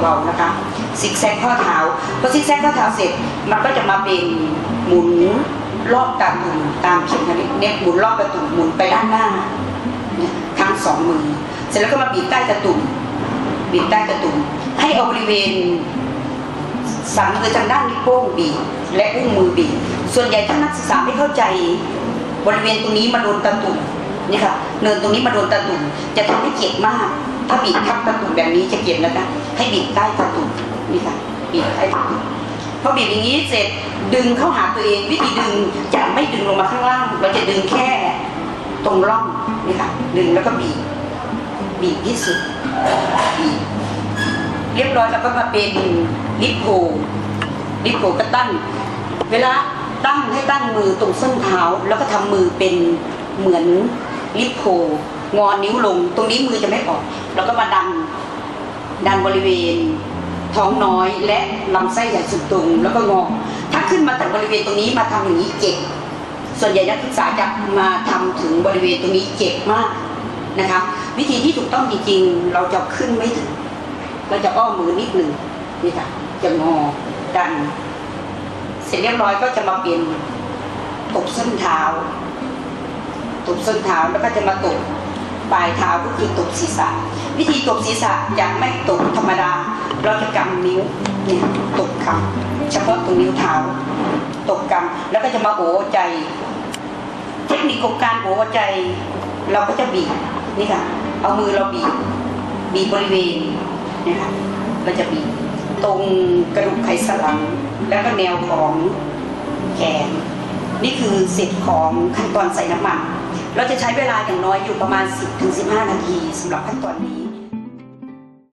เบานะคะซิกแซกข้อเท้าพอซิกแซกข้อเท้าเสร็จมันก็จะมาเป็นหมุนรอบตาตุ่มตามเข็มนาฬิกาเนี่ยหมุนรอบตาตุ่มหมุนไปด้านหน้าทั้งสองมือ เสร็จแล้วก็มาบีบใต้ตาตุ่มบีบใต้ตาตุ่มให้เอาบริเวณสันมือทางด้านนิ้วโป้งบีบและอุ้งมือบีบส่วนใหญ่ถ้านักศึกษาไม่เข้าใจ บริเวณตรงนี้มาโดนตาตุ่มนี่ค่ะเนินตรงนี้มาโดนตาตุ่มจะทำให้เจ็บมาก ถ้าบีบทับตาตุ่มแบบนี้จะเจ็บนะคะ ให้บีบใต้ตาตุ่มนี่ค่ะบีบใต้ตาตุ่มพอบีบอย่างนี้เสร็จดึงเข้าหาตัวเอง วิธีดึงจะไม่ดึงลงมาข้างล่างเราจะดึงแค่ตรงร่องนี่ค่ะดึงแล้วก็บีบบีบที่สุดบีบเรียบร้อยแล้วก็มาเป็นลิปโพลิปโพก็ตั้งเวลาตั้งให้ตั้งมือตรงส้นเท้า แล้วก็ทำมือเป็นเหมือนลิปโพ งอนนิ้วลง ตรงนี้มือจะไม่ออก แล้วก็มาดัน ดันบริเวณ ท้องน้อยและลำไส้ใหญ่สุดตรงแล้วก็งอ ถ้าขึ้นมาจากบริเวณตรงนี้มาทำอย่างนี้เจ็บ ส่วนใหญ่นักศึกษาจะมาทำถึงบริเวณตรงนี้เจ็บมากนะคะวิธีที่ถูกต้องจริงๆ เราจะขึ้นไม่ถึงเราจะอ้อมมือนิดหนึ่งนี่ค่ะจะงอดัน เสร็จเรียบร้อยก็จะมาเปลี่ยนตบส้นเท้าตบส้นเท้าแล้วก็จะมาตบ ปลายเท้าก็คือตบศีรษะ วิธีตบศีรษะจะไม่ตบธรรมดา เราจะกำนิ้วเนี่ยตบคำเฉพาะตรงนิ้วเท้าตบกำแล้วก็จะมาโอใจ เทคนิคของการโอใจ เราก็จะบีบนี่ค่ะ เอามือเราบีบบีบบริเวณนะคะเราจะบีบตรงกระดูกไขสันหลัง แล้วก็แนวของแขนนี่คือเสร็จของขั้นตอนใส่น้ำมัน เราจะใช้เวลาอย่างน้อยอยู่ประมาณ 10-15 นาทีสำหรับขั้นตอนนี้